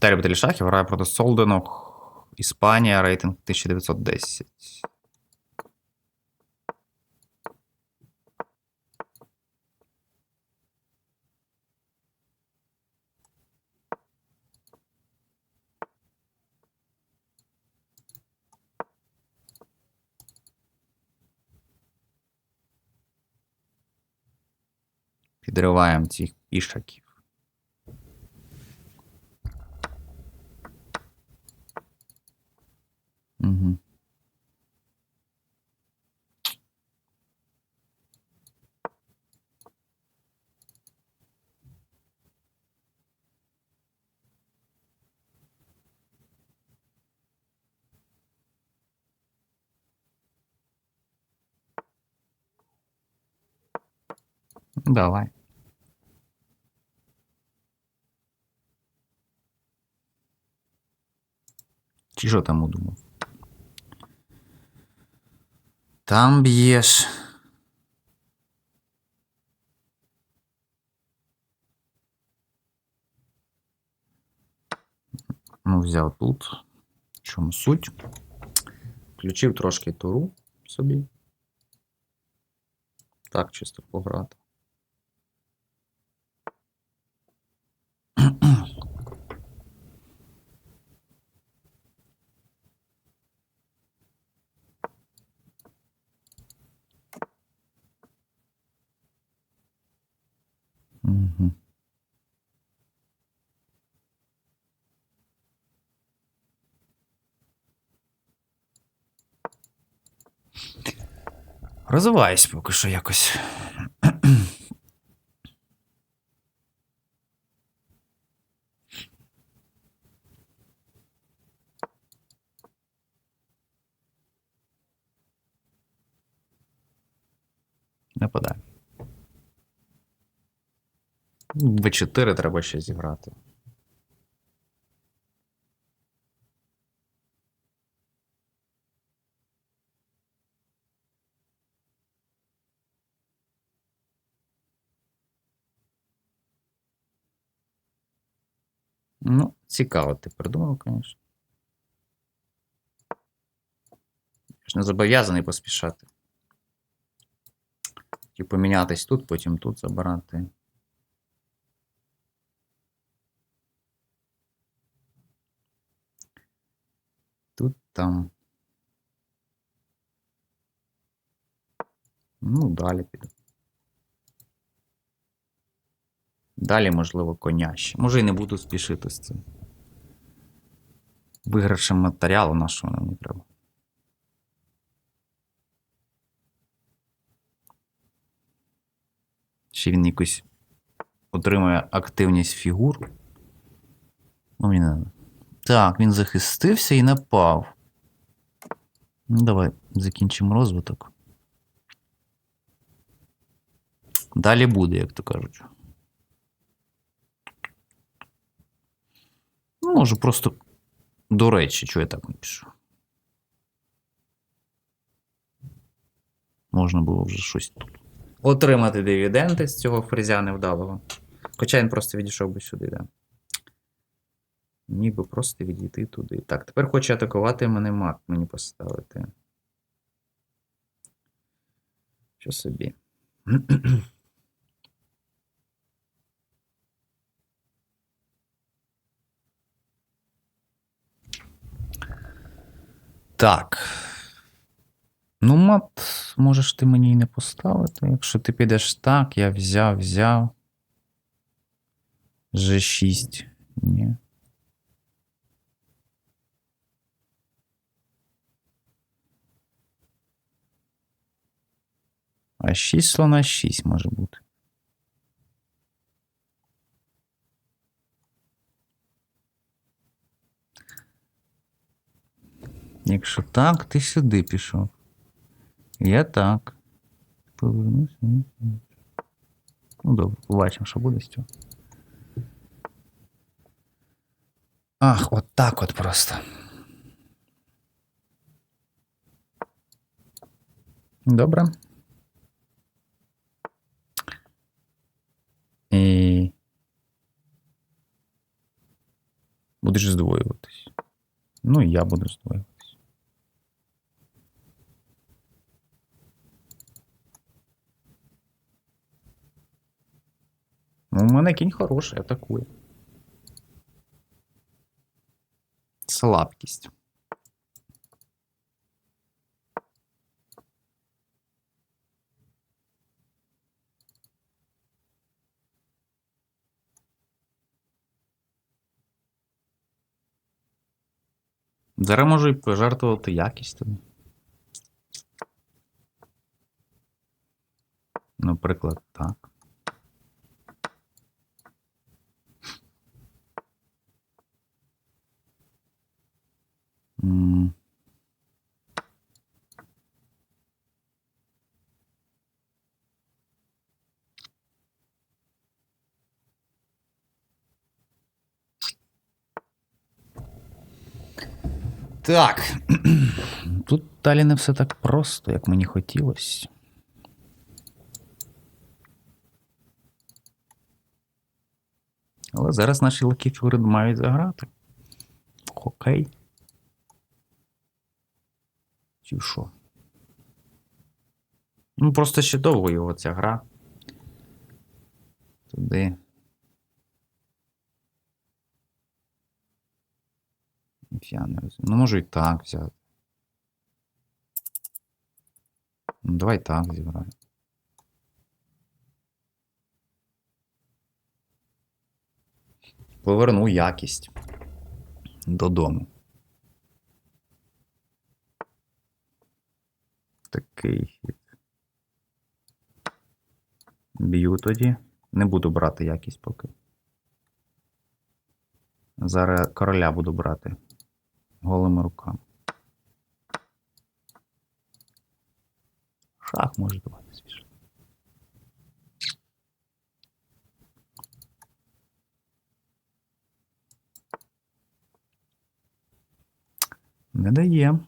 Віталій Баталішахів грає проти Солденок. Іспанія, рейтинг 1910. Підриваємо цих пішаків. Давай. Чи що там удумав? Там б'єш. Ну, взяв тут. В чому суть? Включив трошки туру собі. Так, чисто пограти. Розвиваюсь поки що якось. Нападаю. В4 треба ще зіграти. Ну, цікаво, ти придумав, звісно. Я ж не зобов'язаний поспішати. Хотів помінятись тут, потім тут забирати. Тут там. Ну, далі піду. Далі, можливо, коняще. Може, і не буду спішити з цим. Виграшем матеріалу нашого нам не треба. Ще він якось отримує активність фігур. Ну, мені не треба. Так, він захистився і напав. Ну, давай закінчимо розвиток. Далі буде, як то кажуть. Може, просто до речі, чого я так не. Можна було вже щось тут. Отримати дивіденди з цього фрезя невдалого. Хоча він просто відійшов би сюди, да. Міг би просто відійти туди. Так, тепер хоче атакувати мене мат мені поставити. Що собі? Так. Ну, мат, можеш ти мені і не поставити. Якщо ти підеш так, я взяв, взяв. G6. Ні. А 6 слона 6 може бути. Якщо так, ти сюди пішов. Я так. Повернуся. Ну, добре, побачимо, що буде з цього. Ах, от так от просто. Добре. І Будеш здвоюватись. Ну, і я буду здвоюватись. Ну, у мене кінь хороший, атакує. Слабкість. Зараз можу і пожертвувати якістю. Наприклад, так. Так. Тут далі не все так просто, як мені хотілося. Але зараз наші лакі фігури мають заграти. Хокей. Чи що? Ну, просто ще довго його ця гра. Туди. Я не розумію. Ну, можу і так взяти. Ну, давай так зіграю. Поверну якість додому. Такий хід. Б'ю тоді. Не буду брати якість поки. Зараз короля буду брати голими руками. Шах може давати свіж. Не дає.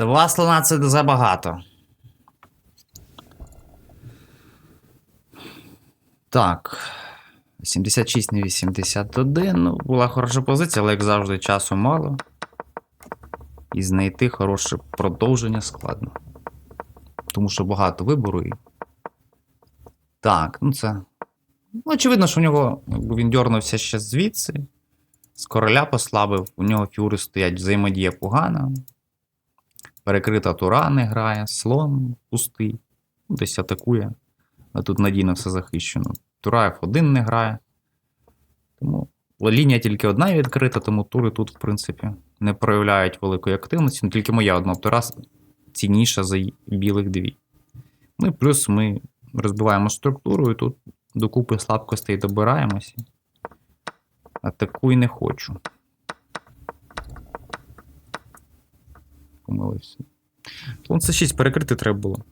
Два слона це забагато. Так. 76 не 81. Ну, була хороша позиція, але як завжди, часу мало. І знайти хороше продовження складно. Тому що багато вибору і. Так, ну це. Ну, очевидно, що в нього він дьорнувся ще звідси. З короля послабив, у нього фігури стоять взаємодія погана. Перекрита тура не грає, слон пустий, ну, десь атакує. А тут надійно все захищено. Тура F1 не грає. Тому лінія тільки одна відкрита, тому тури тут, в принципі, не проявляють великої активності. Ну, тільки моя одна тура цінніша за білих дві. Ну і плюс ми розбиваємо структуру, і тут докупи слабкостей добираємося. Атакуй не хочу. Помилився. Слон це 6 перекрити треба було.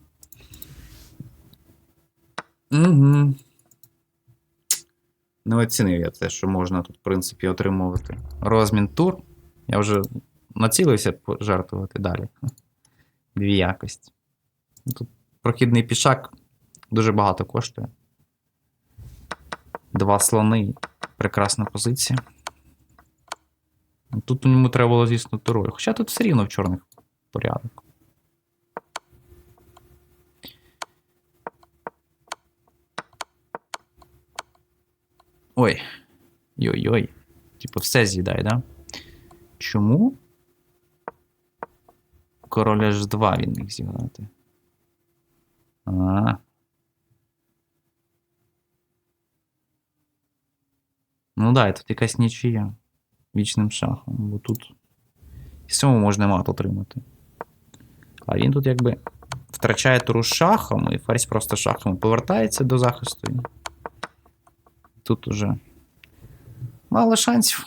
Угу. Не оцінив я те, що можна тут, в принципі, отримувати розмін тур. Я вже націлився пожертвувати далі. Дві якості. Тут прохідний пішак дуже багато коштує. Два слони. Прекрасна позиція. Тут йому треба було, звісно, турою. Хоча тут все рівно в чорних порядок. Ой. Йой-йой. Типу, все з'їдає, да? Чому? Король ж 2 він міг зіграти. А. Ну да, і тут якась нічия. Вічним шахом, бо тут і цьому можна мат отримати. А він тут якби втрачає туру шахом, і ферзь просто шахом повертається до захисту. Тут уже мало шансів.